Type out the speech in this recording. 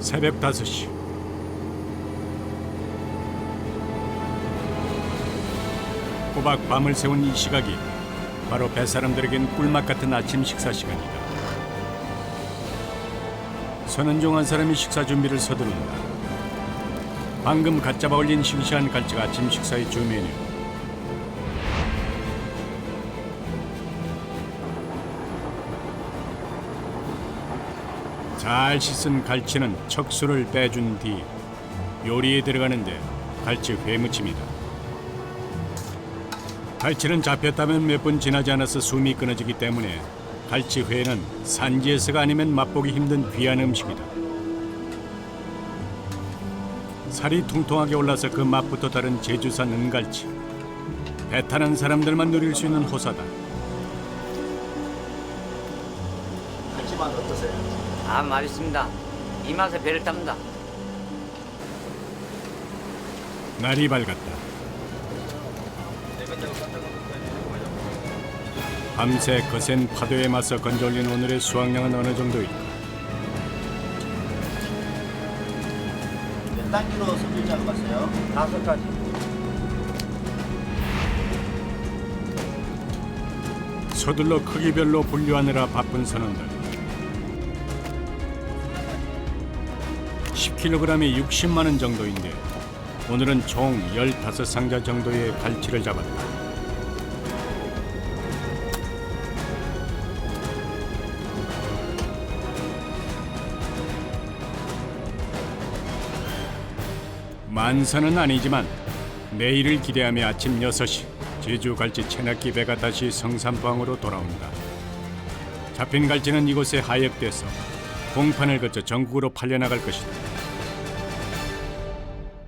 새벽 5시 꼬박 밤을 새운 이 시각이 바로 뱃사람들에겐 꿀맛 같은 아침 식사 시간이다. 선은종 한 사람이 식사 준비를 서두른다. 방금 갓 잡아 올린 싱싱한 갈치가 아침 식사의 주 메뉴. 잘 씻은 갈치는 척수를 빼준 뒤 요리에 들어가는데 갈치 회무침이다. 갈치는 잡혔다면 몇 분 지나지 않아서 숨이 끊어지기 때문에 갈치 회는 산지에서가 아니면 맛보기 힘든 귀한 음식이다. 살이 통통하게 올라서 그 맛부터 다른 제주산 은갈치. 배 타는 사람들만 누릴 수 있는 호사다. 갈치맛 어떠세요? 아 맛있습니다. 이 맛에 배를 탑니다. 날이 밝았다. 밤새 거센 파도에 맞서 건져올린 오늘의 수확량은 어느 정도일까? 몇 단계로 손질 잡았어요? 다섯 가지. 서둘러 크기별로 분류하느라 바쁜 선원들. 10kg에 60만 원 정도인데 오늘은 총 15상자 정도의 갈치를 잡았다. 만선은 아니지만 내일을 기대하며 아침 6시 제주 갈치 채낚기 배가 다시 성산포항으로 돌아온다. 잡힌 갈치는 이곳에 하역돼서 공판을 거쳐 전국으로 팔려나갈 것이다.